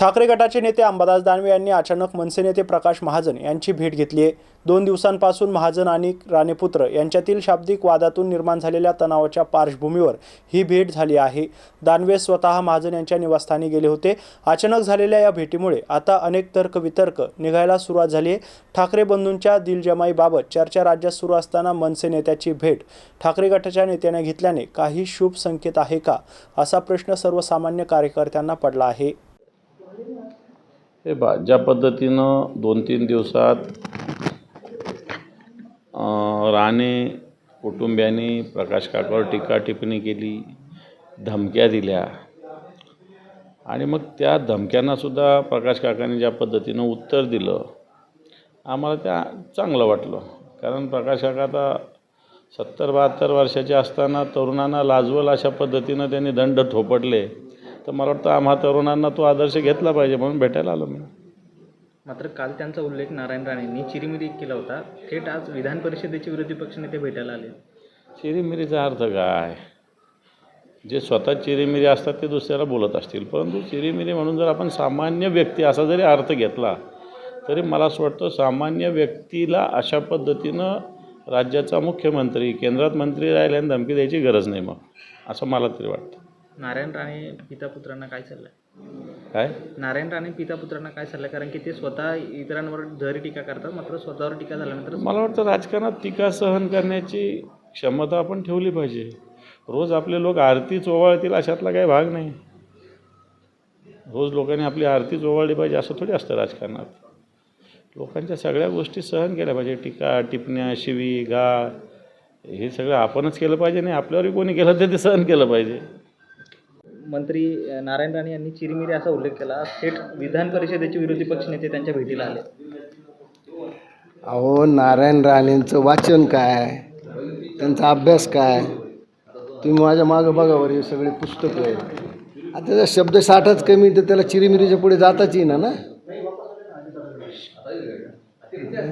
ठाकरे गटाचे नेते अंबादास दानवे यांनी अचानक मनसे नेते प्रकाश महाजन यांची भेट घेतली आहे. दोन दिवसांपासून महाजन आणि राणेपुत्र यांच्यातील शाब्दिक वादातून निर्माण झालेल्या तणावाच्या पार्श्वभूमीवर ही भेट झाली आहे. दानवे स्वतः महाजन यांच्या निवासस्थानी गेले होते. अचानक झालेल्या या भेटीमुळे आता अनेक तर्कवितर्क निघायला सुरुवात झाली आहे. ठाकरे बंधूंच्या दिलजमाईबाबत चर्चा राज्यात सुरू असताना मनसे नेत्याची भेट ठाकरे गटाच्या नेत्याने घेतल्याने काही शुभ संकेत आहे का? असा प्रश्न सर्वसामान्य कार्यकर्त्यांना पडला आहे. हे बा ज्या पद्धतीनं दोन तीन दिवसात राणे कुटुंबियांनी प्रकाश काकावर टीका टिप्पणी केली धमक्या दिल्या. आणि मग त्या धमक्यांनासुद्धा प्रकाश काकांनी ज्या पद्धतीनं उत्तर दिलं आम्हाला त्या चांगलं वाटलं. कारण प्रकाश काका आता सत्तर बहात्तर वर्षाचे असताना तरुणांना लाजवल अशा पद्धतीनं त्यांनी दंड थोपटले. तर मला वाटतं आम्हा तरुणांना तो आदर्श घेतला पाहिजे म्हणून भेटायला आलो मी. मात्र काल त्यांचा उल्लेख नारायण राणेंनी चिरीमिरी केला होता. थेट आज विधान परिषदेचे विरोधी पक्षनेते भेटायला आले. चिरीमिरीचा अर्थ काय? जे स्वतः चिरीमिरी असतात ते दुसऱ्याला बोलत असतील. परंतु चिरीमिरी म्हणून जर आपण सामान्य व्यक्ती असा जरी अर्थ घेतला तरी मला असं वाटतं सामान्य व्यक्तीला अशा पद्धतीनं राज्याचा मुख्यमंत्री केंद्रात मंत्री राहिल्याने धमकी द्यायची गरज नाही मग. असं मला तरी वाटतं. नारायण राणे पिता पुत्रांना काय चाललंय? काय? नारायण राणे पिता पुत्रांना काय चाललंय? कारण की ते स्वतः इतरांवर जरी टीका करतात मात्र स्वतःवर टीका झाल्यानंतर मला वाटतं राजकारणात टीका सहन करण्याची क्षमता आपण ठेवली पाहिजे. रोज आपले लोक आरती चोवाळतील अशातला काही भाग नाही. रोज लोकांनी आपली आरती चोवाळली पाहिजे असं थोडी असतं राजकारणात. लोकांच्या सगळ्या गोष्टी सहन केल्या पाहिजे. टीका टिपण्या शिवी गाळ हे सगळं आपणच केलं पाहिजे नाही आपल्यावरही कोणी केलं तर ते सहन केलं पाहिजे. मंत्री नारायण राणे यांनी चिरीमिरी असा उल्लेख केला. थेट विधान परिषदेचे विरोधी पक्षनेते त्यांच्या भेटीला आले. अहो नारायण राणेंचं वाचन काय? त्यांचा अभ्यास काय? तुम्ही माझ्या मागं बघा बरं हे सगळे पुस्तकं आहे आता त्याचा शब्दसाठाच कमी तर त्याला चिरीमिरीच्या पुढे जाताच येईना ना?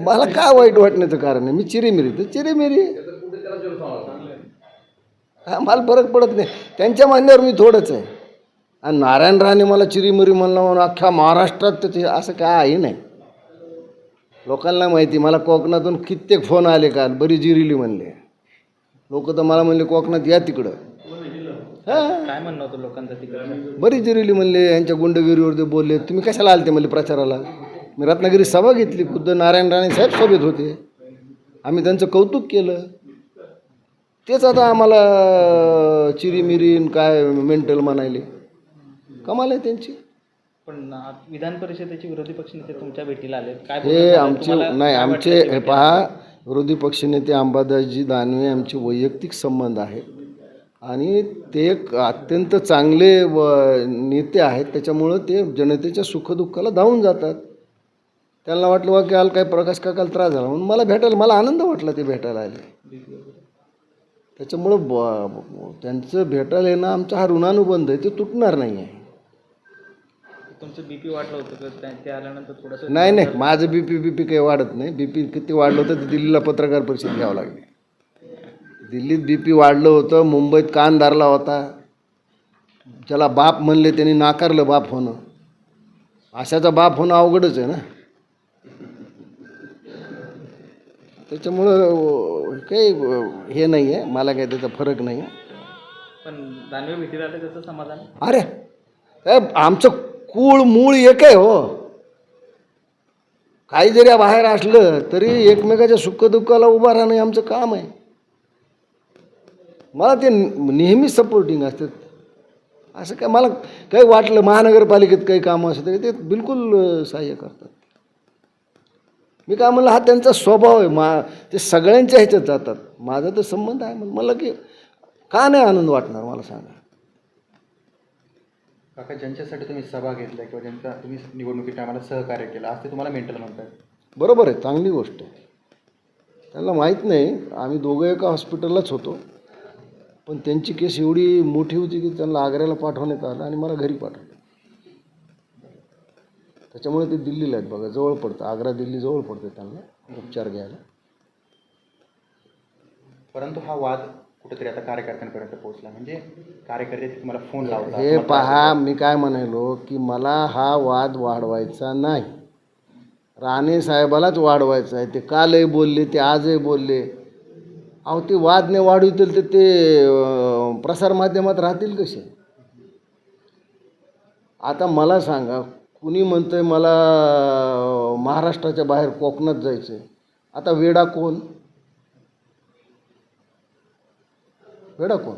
मला काय वाईट वाटण्याचं कारण आहे? मी चिरीमिरी तर चिरीमिरी. मला फरक पडत नाही. त्यांच्या म्हणण्यावर मी थोडंच आहे. आणि नारायण राणे मला चिरीमिरी म्हणलं म्हणून अख्ख्या महाराष्ट्रात ते असं काय आहे नाही. लोकांना माहिती मला कोकणातून कित्येक फोन आले काल बरी जिरिली म्हणले. लोक तर मला म्हणले कोकणात या तिकडं. हां. काय म्हणणं होतं लोकांचं तिकडे? बरी जिरिली म्हणले यांच्या गुंडगिरीवर ते बोलले. तुम्ही कशाला आलते म्हणले प्रचाराला? मी रत्नागिरी सभा घेतली खुद्द नारायण राणे साहेब सभेत होते. आम्ही त्यांचं कौतुक केलं. तेच आता आम्हाला चिरीमिरीन काय मेंटल म्हणायले. कमाल आहे त्यांची. पण विधान परिषदेचे विरोधी पक्षनेते तुमच्या भेटीला आले काय हे? आमचे तुम्हाला नाही काय आमचे हे पहा विरोधी पक्षनेते अंबादासजी दानवे आमचे वैयक्तिक संबंध आहेत. आणि ते एक अत्यंत चांगले व नेते आहेत. त्याच्यामुळं ते जनतेच्या सुखदुःखाला धावून जातात. त्यांना वाटलं बा की काल काय प्रकाश काकाला त्रास झाला. म्हणून मला भेटायला मला आनंद वाटला ते भेटायला आले. त्याच्यामुळं ब त्यांचं भेटायला येणं आमचा हा ऋणानुबंध आहे ते तुटणार नाही आहे तुमचं बीपी वाढलं होतं त्या- ते आल्यानंतर थोडंसं नाही नाही माझं बी पी बी पी काही वाढत नाही. बी पी किती वाढलं होतं ते दिल्लीला पत्रकार परिषद घ्यावं लागली. दिल्लीत बी पी वाढलं होतं मुंबईत कान धरला होता. ज्याला बाप म्हणले त्यांनी नाकारलं बाप होणं. अशाचा बाप होणं अवघडच आहे ना. त्याच्यामुळं अं, काही हे नाही आहे मला काही त्याचा फरक नाही आहे पण दानवे भेटीला आले त्याचं समाधान? अरे ए, आमचं कूळ मूळ एक आहे हो. काही जरी बाहेर असलं तरी एकमेकाच्या सुखदुःखाला उभा राहणं हे आमचं काम आहे. मला ते नेहमी सपोर्टिंग असतात. असं काय मला काही वाटलं महानगरपालिकेत काही कामं असतं तरी ते बिलकुल अं, सहाय्य करतात. मी काय म्हणलं हा त्यांचा स्वभाव आहे मा ते सगळ्यांच्या ह्याच्यात जातात. माझा तर संबंध आहे म्हणून मला की का नाही आनंद वाटणार मला सांगा? काका ज्यांच्यासाठी तुम्ही सभा घेतल्या किंवा ज्यांचा तुम्ही निवडणुकी टायमाला सहकार्य केलं आज ते तुम्हाला मेंटल म्हणतात बरोबर आहे चांगली गोष्ट आहे. त्यांना माहीत नाही आम्ही दोघं एका हॉस्पिटललाच होतो. पण त्यांची केस एवढी मोठी होती की त्यांना आग्र्याला पाठवण्यात आलं आणि मला घरी पाठवलं. त्याच्यामुळे ते दिल्लीला आहेत बघा जवळ पडतं. आग्रा दिल्ली जवळ पडतं त्यांना उपचार घ्यायला. परंतु हा वाद कुठेतरी आता कार्यकर्त्यांपर्यंत पोहोचला. म्हणजे कार्यकर्ते तुम्हाला फोन लावतात. हे पहा मी काय म्हणालो की मला हा वाद वाढवायचा नाही. राणे साहेबालाच वाढवायचा आहे. ते कालही बोलले ते आजही बोलले. अहो ते वाद नाही वाढवतील तर ते प्रसारमाध्यमात राहतील कसे? आता मला सांगा कुणी म्हणतंय मला महाराष्ट्राच्या बाहेर कोकणात जायचं आहे आता वेडा कोण? वेडा कोण?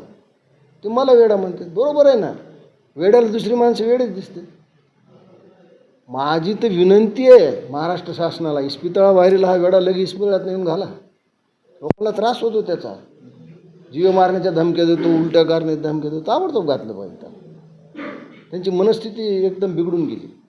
ते मला वेडा म्हणते बरोबर आहे ना? वेड्याला दुसरी माणसं वेडेच दिसते माझी तर विनंती आहे महाराष्ट्र शासनाला इस्पितळाबाहेरील हा वेडा लगेच इस्पितळात नेऊन घाला. लोकांना त्रास होतो त्याचा. जीव मारण्याच्या धमक्या देतो उलट्या करण्याच्या धमक्या देतो. ताबडतोब घातलं पाहिजे त्याला. त्यांची मनस्थिती एकदम बिघडून गेली.